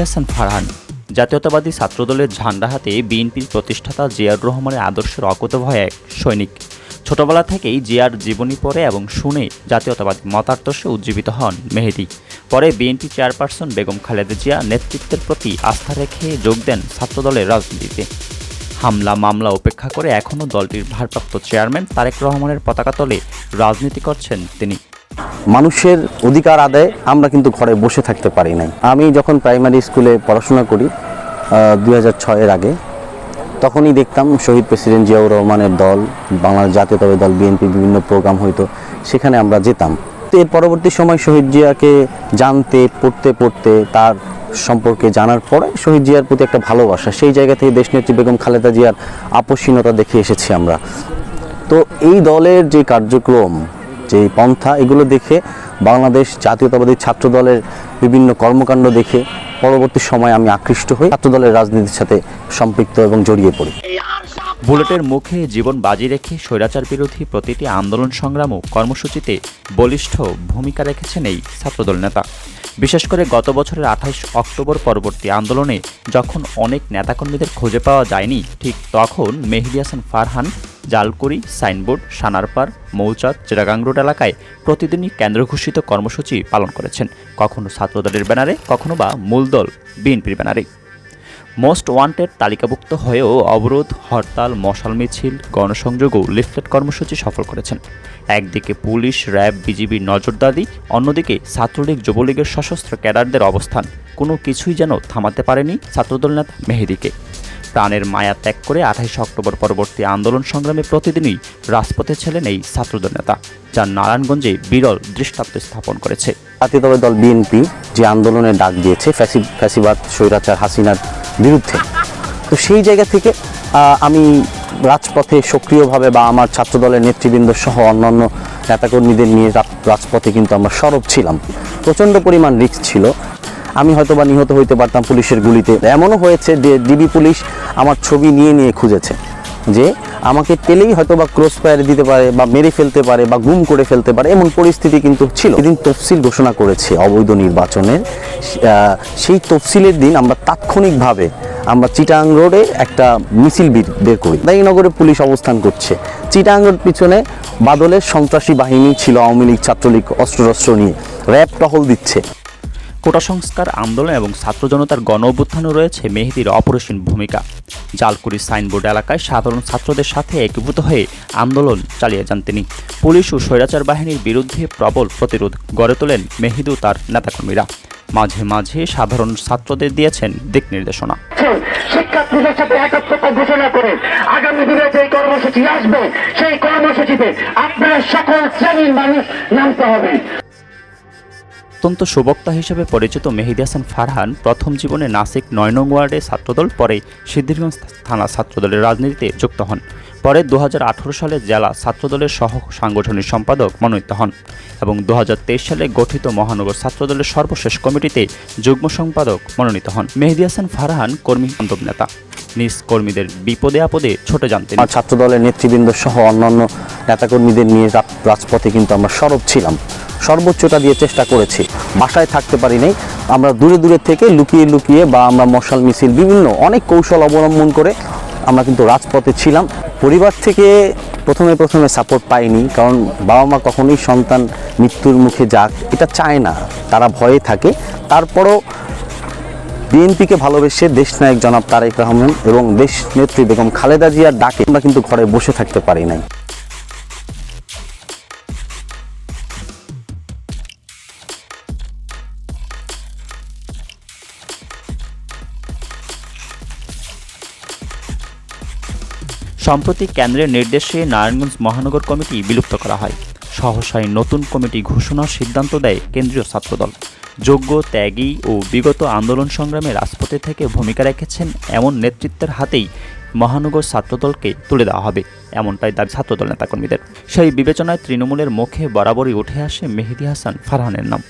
হাসান ফারহান, জাতীয়তাবাদী ছাত্রদলের ঝান্ডা হাতে বিএনপির প্রতিষ্ঠাতা জিয়াউর রহমানের আদর্শের অকুতভয় এক সৈনিক। ছোটবেলা থেকেই জিয়ার জীবনী পড়ে এবং শুনে জাতীয়তাবাদী মতাদর্শে উজ্জীবিত হন মেহেদি। পরে বিএনপি চেয়ারপারসন বেগম খালেদা জিয়া নেতৃত্বের প্রতি আস্থা রেখে যোগ দেন ছাত্রদলের রাজনীতিতে। হামলা মামলা উপেক্ষা করে এখনও দলটির ভারপ্রাপ্ত চেয়ারম্যান তারেক রহমানের পতাকা তলে রাজনীতি করছেন তিনি। মানুষের অধিকার আদায় আমরা কিন্তু ঘরে বসে থাকতে পারি নাই। আমি যখন প্রাইমারি স্কুলে পড়াশোনা করি দুই হাজার আগে, তখনই দেখতাম শহীদ প্রেসিডেন্ট জিয়াউর রহমানের দল, বাংলাদেশ জাতীয়তাবাদী দল, বিএনপি বিভিন্ন প্রোগ্রাম হইতো, সেখানে আমরা যেতাম। তো এর পরবর্তী সময় শহীদ জিয়াকে জানতে, পড়তে পড়তে, তার সম্পর্কে জানার পরে শহীদ জিয়ার প্রতি একটা ভালোবাসা, সেই জায়গা থেকে দেশনেত্রী বেগম খালেদা জিয়ার আপসীনতা দেখে এসেছি আমরা। তো এই দলের যে কার্যক্রম যে পন্থা, এগুলো দেখে বাংলাদেশ জাতীয়তাবাদী ছাত্র দলের বিভিন্ন কর্মকাণ্ড দেখে পরবর্তী সময়ে আমি আকৃষ্ট হই ছাত্র দলের রাজনীতির সাথে সম্পৃক্ত এবং জড়িয়ে পড়ি। বুলেটের মুখে জীবন বাজি রেখে স্বৈরাচার বিরোধী প্রতিটি আন্দোলন সংগ্রাম ও কর্মসূচিতে বলিষ্ঠ ভূমিকা রেখেছেন এই ছাত্রদল নেতা। বিশেষ করে গত বছরের আঠাশ অক্টোবর পরবর্তী আন্দোলনে যখন অনেক নেতাকর্মীদের খুঁজে পাওয়া যায়নি, ঠিক তখন মেহেদি হাসান ফারহান জালকুড়ি, সাইনবোর্ড সানারপাড় মৌচাঁদ চিরাগাং রোড এলাকায় প্রতিদিনই কেন্দ্র ঘোষিত কর্মসূচি পালন করেছেন। কখনো ছাত্রদলের ব্যানারে, কখনো বা মূল দল বিএনপির ব্যানারে। মোস্ট ওয়ান্টেড তালিকাভুক্ত হয়েও অবরোধ, হরতাল, মশাল মিছিল, গণসংযোগ ও লিফলেট কর্মসূচি সফল করেছেন। একদিকে পুলিশ, র্যাব বিজিবির নজরদারি, অন্যদিকে ছাত্রলীগ, যুবলীগের সশস্ত্র ক্যাডারদের অবস্থান। কোনো কিছুই যেন থামাতে পারেনি ছাত্রদল নেতা মেহেদিকে। প্রাণের মায়া ত্যাগ করে আঠাইশ অক্টোবর পরবর্তী আন্দোলন সংগ্রামে প্রতিদিনই রাজপথে ছিলেন এই ছাত্রদল নেতা, যা নারায়ণগঞ্জে বিরল দৃষ্টান্ত স্থাপন করেছে। জাতীয়তাবাদী দল বিএনপি যে আন্দোলনের ডাক দিয়েছে, ফ্যাসি, ফ্যাসিবাদ, স্বৈরাচার, হাসিনার বিরুদ্ধে। তো সেই জায়গা থেকে আমি রাজপথে সক্রিয়ভাবে বা আমার ছাত্রদলের নেতৃবৃন্দ সহ অন্যান্য নেতাকর্মীদের নিয়ে রাজপথে কিন্তু আমরা সরব ছিলাম। প্রচণ্ড পরিমাণ রিস্ক ছিল। আমি হয়তো বা নিহত হইতে পারতাম পুলিশের গুলিতে। এমনও হয়েছে যে ডিবি পুলিশ আমার ছবি নিয়ে নিয়ে খুঁজেছে, যে আমাকে পেলেই হয়তো বা ক্রস ফায়ার দিতে পারে বা মেরে ফেলতে পারে বা গুম করে ফেলতে পারে, এমন পরিস্থিতি কিন্তু ছিল। এদিন তফসিল ঘোষণা করেছে অবৈধ নির্বাচনের। সেই তফসিলের দিন আমরা তাৎক্ষণিকভাবে আমরা চিটাং রোডে একটা মিছিল বের- করি। দায়ীনগরে পুলিশ অবস্থান করছে। চিটাং রোড পিছনে বাদলের সন্ত্রাসী বাহিনী ছিল, আওয়ামী লীগ ছাত্রলীগ অস্ত্রশস্ত্র নিয়ে। র্যাব টহল দিচ্ছে। কোটা সংস্কার আন্দোলন এবং ছাত্র জনতার গণ অভ্যুত্থানও রয়েছে মেহেদির অপরিসীম ভূমিকা। জালকুড়ি সাইনবোর্ড এলাকায় সাধারণ ছাত্রদের সাথে একীভূত হয়ে আন্দোলন চালিয়ে যান তিনি। পুলিশ ও স্বৈরাচার বাহিনীর বিরুদ্ধে প্রবল প্রতিরোধ গড়ে তোলেন মেহিদু তার নেতাকর্মীরা। মাঝে মাঝে সাধারণ ছাত্রদের দিয়েছেন দিক নির্দেশনা। শিক্ষার্থীদের সাথে ঘোষণা করে আগামী দিনে যে কর্মসূচি আসবে, সেই কর্মসূচিতে আপনার সকল শ্রেণির মানুষ নামতে হবে। অত্যন্ত সুবক্তা হিসেবে পরিচিত মেহেদি হাসান ফারহান প্রথম জীবনে নাসিক নয় নং ওয়ার্ডে ছাত্রদল, পরে সিদ্ধিরগঞ্জ থানা ছাত্রদলের রাজনীতিতে যুক্ত হন। পরে দু হাজার আঠারো সালে জেলা ছাত্রদলের সহ সাংগঠনিক সম্পাদক মনোনীত হন এবং দু হাজার তেইশ সালে গঠিত মহানগর ছাত্রদলের সর্বশেষ কমিটিতে যুগ্ম সম্পাদক মনোনীত হন। মেহেদি হাসান ফারহান কর্মী বান্ধব নেতা। নিজ কর্মীদের বিপদে আপদে ছোটে যান তিনি আমার ছাত্রদলের নেতৃবৃন্দ সহ অন্যান্য নেতাকর্মীদের নিয়ে রাজপথে কিন্তু আমরা সরব ছিলাম। সর্বোচ্চটা দিয়ে চেষ্টা করেছি। বাসায় থাকতে পারি নাই আমরা দূরে দূরে থেকে লুকিয়ে লুকিয়ে বা আমরা মশাল, মিছিল, বিভিন্ন অনেক কৌশল অবলম্বন করে আমরা কিন্তু রাজপথে ছিলাম। পরিবার থেকে প্রথমে প্রথমে সাপোর্ট পাইনি, কারণ বাবা মা কখনোই সন্তান মৃত্যুর মুখে যাক, এটা চায় না। তারা ভয়ে থাকে। তারপরও বিএনপিকে ভালোবেসে দেশ দেশনায়ক জনাব তারেক রহমান এবং দেশ নেত্রী বেগম খালেদা জিয়ার ডাকে আমরা কিন্তু ঘরে বসে থাকতে পারি নাই। সম্প্রতি কেন্দ্রের নির্দেশে নারায়ণগঞ্জ মহানগর কমিটি বিলুপ্ত করা হয়। সহসায় নতুন কমিটি ঘোষণার সিদ্ধান্ত দেয় কেন্দ্রীয় ছাত্রদল। যোগ্য, ত্যাগী ও বিগত আন্দোলন সংগ্রামে রাজপথে থেকে ভূমিকা রেখেছেন এমন নেতৃত্বের হাতেই মহানগর ছাত্রদলকে তুলে দেওয়া হবে, এমনটাই দাবি ছাত্রদল নেতাকর্মীদের। সেই বিবেচনায় তৃণমূলের মুখে বরাবরই উঠে আসে মেহেদি হাসান ফারহানের নাম।